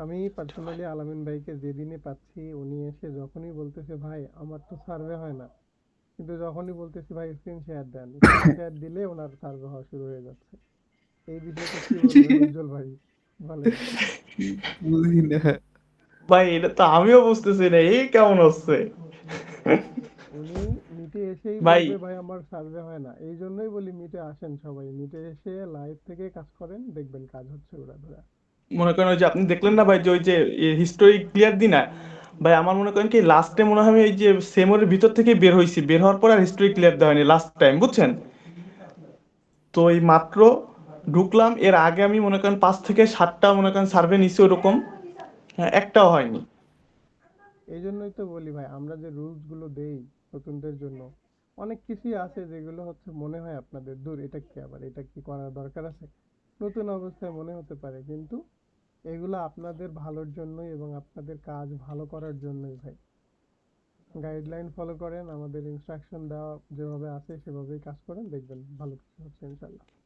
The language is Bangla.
আমি পার্সোনালি আলামিন ভাইকে যেদিনই পাচ্ছি উনি এসে যখনই বলতেছে ভাই আমার তো সার্ভে হয় না। কিন্তু যখনই বলতেছি ভাই স্ক্রিন শেয়ার দেন। শেয়ার দিলে ওনার সার্ভে হওয়া শুরু হয়ে যাচ্ছে। এই বিষয়টা কি উজ্জ্বল ভাই? ভাই এটা তো আমিও বুঝতেছি না এই কেমন হচ্ছে? উনি মিটে এসেই ভাই- ভাই আমার সার্ভে হয় না। এই জন্যই বলি মিটে আসেন সবাই। মিটে এসে লাইভ থেকে কাজ করেন দেখবেন কাজ হচ্ছে ওরা ধরা মনে করেন ওই যে আপনি দেখলেন না ভাই যে ওই যে হিস্টোরি ক্লিয়ার দি না? ভাই আমার মনে করেন কি লাস্টে মনে হয় আমি এই যে সেমোরের ভিতর থেকে বের হয়েছি বের হওয়ার পর আর হিস্টোরি ক্লিয়ার দেওয়া হয়নি লাস্ট টাইম বুঝছেন? তো এই মাত্র ঢুকলাম, এর আগে আমি মনে করেন পাঁচ থেকে সাতটা মনে করেন সার্ভে নিছি ওরকম। হ্যাঁ একটাও হয়নি। এই জন্যই তো বলি ভাই, আমরা যে রুলসগুলো দেই নতুনদের জন্য, অনেক কিছুই আছে যেগুলো হচ্ছে মনে হয় আপনাদের দূর। এটা কি আবার? এটা কি করার দরকার আছে? নতুন অবস্থায় মনে হতে পারে, কিন্তু এগুলো আপনাদের ভালোর জন্যই এবং আপনাদের কাজ ভালো করার জন্যই ভাই। গাইডলাইন ফলো করেন, আমাদের ইনস্ট্রাকশন দেওয়া যেভাবে আছে সেভাবেই কাজ করেন, দেখবেন ভালো কিছু হচ্ছে ইনশাল্লাহ